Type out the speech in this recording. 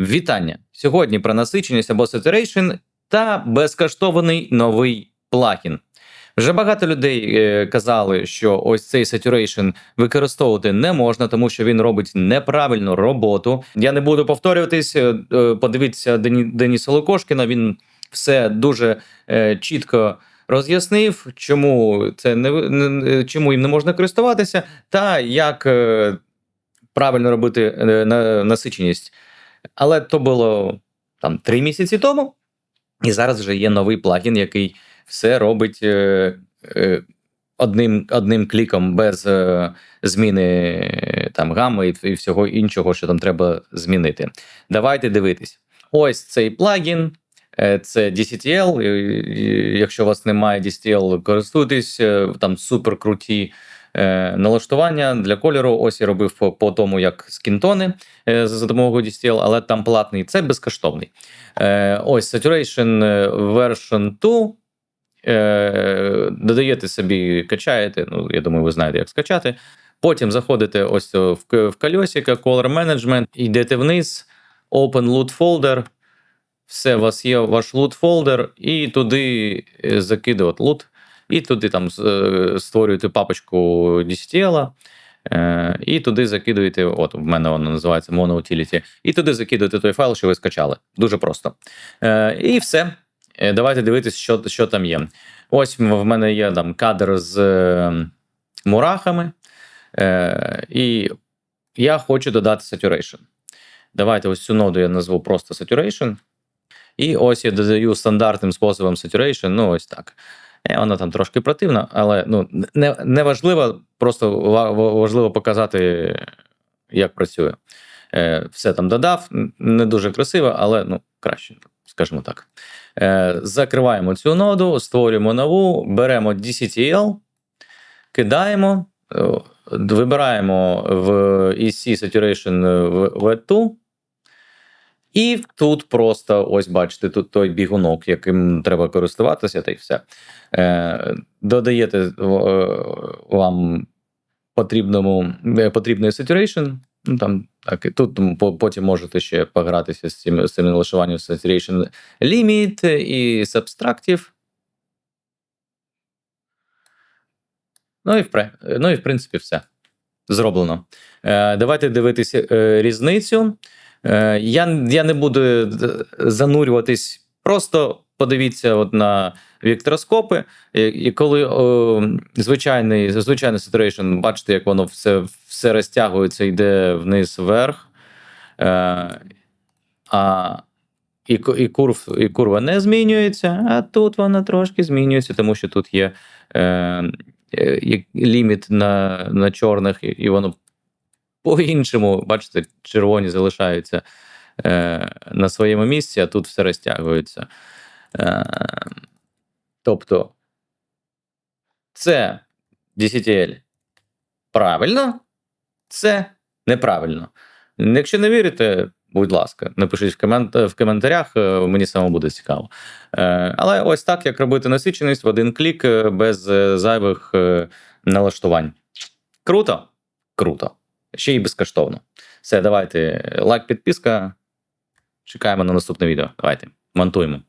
Вітання! Сьогодні про насиченість або saturation та безкоштовний новий плагін. Вже багато людей е, казали, що ось цей saturation використовувати не можна, тому що він робить неправильну роботу. Я не буду повторюватись. е, е, Подивіться Дені, Деніса Лукошкіна. Він все дуже чітко роз'яснив, чому це не, чому їм не можна користуватися, та як правильно робити на, насиченість. Але то було там три місяці тому, і зараз вже є новий плагін, який все робить е, е, одним, одним кліком без е, зміни е, там гами і, і всього іншого, що там треба змінити. Давайте дивитись. Ось цей плагін. е, Це DCTL. Якщо у вас немає DCTL, користуйтесь е, там супер круті е, налаштування для кольору. Ось я робив по, по тому, як скінтони е, за допомогою DCTL, але там платний, це безкоштовний. Е, ось Saturation е, Version 2. Е, додаєте собі, качаєте. Ну, я думаю, ви знаєте, як скачати. Потім заходите ось в, в кольосика, Color Management, йдете вниз, Open Loot Folder. Все, у вас є ваш loot folder, і туди е, закидувати loot, і туди там е, створюєте папочку DCTL, е, і туди закидуєте. От, в мене воно називається MonoUtility, і туди закидуєте той файл, що ви скачали. Дуже просто. Е, і все. Давайте дивитися, що, що там є. Ось в мене є там кадр з мурахами, і я хочу додати saturation. Давайте ось цю ноду я назву просто saturation. І ось я додаю стандартним способом saturation, ну ось так. Е, Вона там трошки противна, але ну, не, не важливо, просто ва- ва- важливо показати, як працює. Е, все там додав, не дуже красиво, але ну, краще, скажімо так. Е, закриваємо цю ноду, створюємо нову, беремо DCTL, кидаємо, вибираємо в EC Saturation в V2, і тут просто ось бачите, тут той бігунок, яким треба користуватися, та й все. Е, додаєте е, вам потрібному, е, потрібний saturation. Ну, там, так, і тут потім можете ще погратися з цим, з цим налаштуванням saturation limit і subtractive. Ну і, в, ну і в принципі все. Зроблено. Е, давайте дивитися е, різницю. Е, я, я не буду е, занурюватись, просто подивіться от на вектороскопи. І, коли о, звичайний, звичайний saturation, бачите, як воно все, все розтягується, йде вниз вверх. Е, а і, і, курв, і курва не змінюється, а тут вона трошки змінюється, тому що тут є е, е, ліміт на, на чорних, і, і воно по-іншому, бачите, червоні залишаються е, на своєму місці, а тут все розтягується. Е, тобто, це DCTL правильно, це неправильно. Якщо не вірите, будь ласка, напишіть в, комент, в коментарях, е, мені самому буде цікаво. Е, але ось так, як робити насиченість в один клік е, без е, зайвих налаштувань. Круто? Круто. Ще й безкоштовно. Все, давайте лайк, підписка. Чекаємо на наступне відео. Давайте, монтуємо.